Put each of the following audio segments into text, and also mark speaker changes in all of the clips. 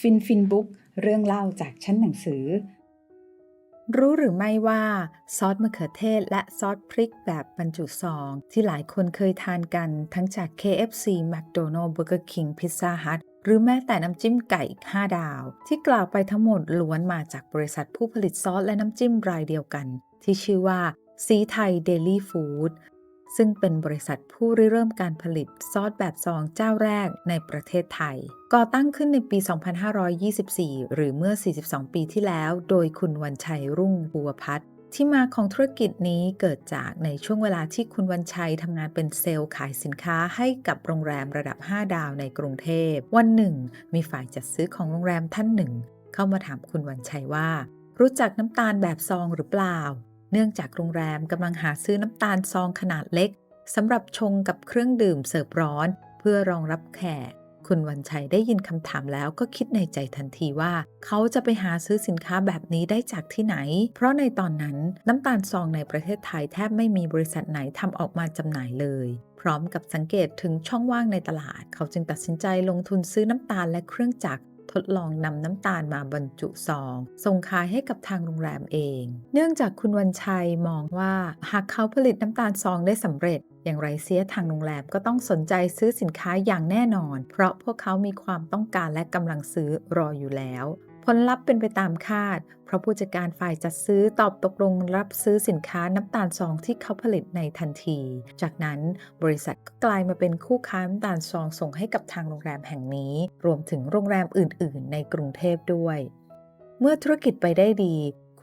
Speaker 1: ฟินฟินบุ๊กเรื่องเล่าจากชั้นหนังสือ
Speaker 2: รู้หรือไม่ว่าซอสมะเขือเทศและซอสพริกแบบบรรจุซอง ที่หลายคนเคยทานกันทั้งจาก KFC McDonald's Burger King Pizza Hut หรือแม้แต่น้ำจิ้มไก่5ดาว ที่กล่าวไปทั้งหมดล้วนมาจากบริษัทผู้ผลิตซอสและน้ำจิ้มรายเดียวกัน ที่ชื่อว่าซีไทยเดลี่ฟู้ด ซึ่งเป็นบริษัทผู้ริเริ่มการผลิตซอสแบบซองเจ้าแรกในประเทศไทย ก่อตั้งขึ้นในปี 2524 หรือเมื่อ 42 ปีที่แล้ว โดยคุณวันชัยรุ่งบัวพัฒน์ที่มาของธุรกิจนี้เกิดจากในช่วงเวลาที่คุณวันชัยทำงานเป็นเซลล์ขายสินค้าให้กับโรงแรมระดับ 5 ดาวในกรุงเทพ วันหนึ่ง มีฝ่ายจัดซื้อของโรงแรมท่านหนึ่ง เข้ามาถามคุณวันชัยว่า รู้จักน้ำตาลแบบซองหรือเปล่า เนื่องจากโรงแรมกำลังหาซื้อน้ำตาลซองขนาดเล็กสำหรับชงกับเครื่องดื่มเสิร์ฟร้อน เพื่อรองรับแขกคุณวันชัยได้ยินคำถามแล้วก็คิดในใจทันทีว่า เขาจะไปหาซื้อสินค้าแบบนี้ได้จากที่ไหน เพราะในตอนนั้นน้ำตาลซองในประเทศไทยแทบไม่มีบริษัทไหนทำออกมาจำหน่ายเลย พร้อมกับสังเกตถึงช่องว่างในตลาด เขาจึงตัดสินใจลงทุนซื้อน้ำตาลและเครื่องจักร ดลองนำน้ำตาลมาบรรจุซอง ส่งขายให้กับทางโรงแรมเอง เนื่องจากคุณวันชัยมองว่าหากเขาผลิตน้ำตาลซองได้สำเร็จอย่างไรเสียทางโรงแรมก็ต้องสนใจซื้อสินค้าอย่างแน่นอน เพราะพวกเขามีความต้องการและกำลังซื้อรออยู่แล้ว ผลลัพธ์เป็นไปตามคาด เพราะผู้จัดการฝ่ายจัดซื้อตอบตกลงรับซื้อสินค้าน้ำตาลซองที่เขาผลิตในทันที จากนั้นบริษัทก็กลายมาเป็นคู่ค้าน้ำตาลซองส่งให้กับทางโรงแรมแห่งนี้ รวมถึงโรงแรมอื่น ๆ ในกรุงเทพด้วย เมื่อธุรกิจไปได้ดี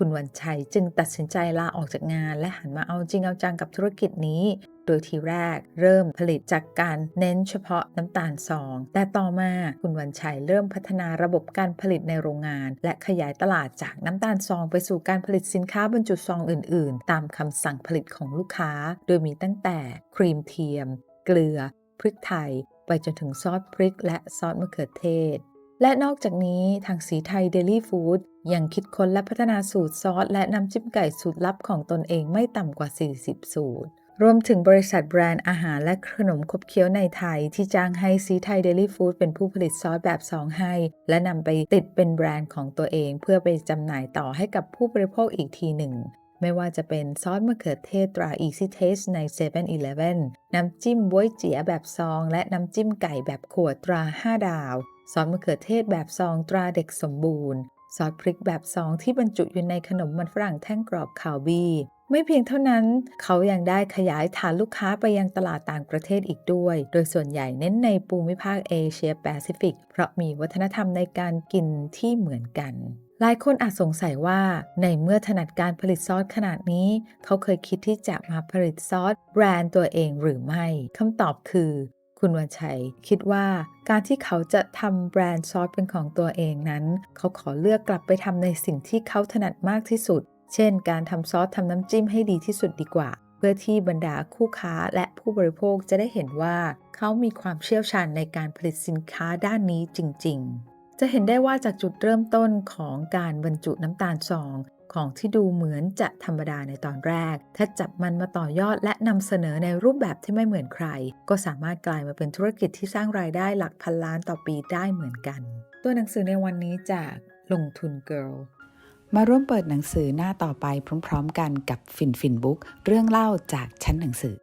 Speaker 2: คุณวันชัยจึงตัดสินใจลาออกจากงาน และหันมาเอาจริงเอาจังกับธุรกิจนี้ โดยทีแรกเริ่มผลิตจากการเน้นเฉพาะน้ำตาลซอง แต่ต่อมาคุณวันชัยเริ่มพัฒนาระบบการผลิตในโรงงาน และขยายตลาดจากน้ำตาลซองไปสู่การผลิตสินค้าบรรจุซองอื่น ๆ ตามคำสั่งผลิตของลูกค้า โดยมีตั้งแต่ครีมเทียม เกลือ พริกไทย ไปจนถึงซอสพริก และซอสมะเขือเทศและนอกจากนี้ทางสีไทยเดลี่ฟู้ด ยังคิดค้นและพัฒนาสูตรซอส และน้ำจิ้มไก่สูตรลับของตนเองไม่ต่ำกว่า 40 สูตร รวมถึงบริษัทแบรนด์อาหารและขนมขบเคี้ยวในไทย ที่จ้างให้ซีไทยเดลี่ฟู้ดเป็นผู้ผลิตซอสแบบซองให้ และนำไปติดเป็นแบรนด์ของตัวเอง เพื่อไปจำหน่ายต่อให้กับผู้บริโภคอีกทีหนึ่งไม่ว่าจะเป็นซอสมะเขือเทศตรา Easy Taste ใน7 e เ e ่ e อน้ำจิ้มบ๊วยเจี๋ยแบบซอง และน้ำจิ้มไก่แบบขวดตรา 5 ดาว ซอสมะเขือเทศแบบซองตราเด็กสมบูรณ์ ซอสพริกแบบซองที่บรรจุอยู่ในขนมมันฝรั่งแท่งกรอบคาวบีไม่เพียงเท่านั้น เขายังได้ขยายฐานลูกค้าไปยังตลาดต่างประเทศอีกด้วย โดยส่วนใหญ่เน้นในภูมิภาคเอเชียแปซิฟิก เพราะมีวัฒนธรรมในการกินที่เหมือนกัน หลายคนอาจสงสัยว่า ในเมื่อถนัดการผลิตซอสขนาดนี้ เขาเคยคิดที่จะมาผลิตซอสแบรนด์ตัวเองหรือไม่ คำตอบคือ คุณวันชัย คิดว่าการที่เขาจะทำแบรนด์ซอสเป็นของตัวเองนั้น เขาขอเลือกกลับไปทำในสิ่งที่เขาถนัดมากที่สุด เช่น การทำซอสทำน้ำจิ้มให้ดีที่สุดดีกว่า เพื่อที่บรรดาคู่ค้าและผู้บริโภคจะได้เห็นว่า เขามีความเชี่ยวชาญในการผลิตสินค้าด้านนี้จริง ๆ จะเห็นได้ว่าจากจุดเริ่มต้นของการบรรจุน้ำตาลซอง ของที่ดูเหมือนจะธรรมดาในตอนแรก ถ้าจับมันมาต่อยอดและนำเสนอในรูปแบบที่ไม่เหมือนใคร ก็สามารถกลายมาเป็นธุรกิจที่สร้างรายได้หลักพันล้านต่อปีได้เหมือนกัน ตัวหนังสือในวันนี้จากลงทุนเกิล
Speaker 1: มาร่วมเปิดหนังสือหน้าต่อไปพร้อม ๆ กันกับฟินฟินบุ๊กเรื่องเล่าจากชั้นหนังสือ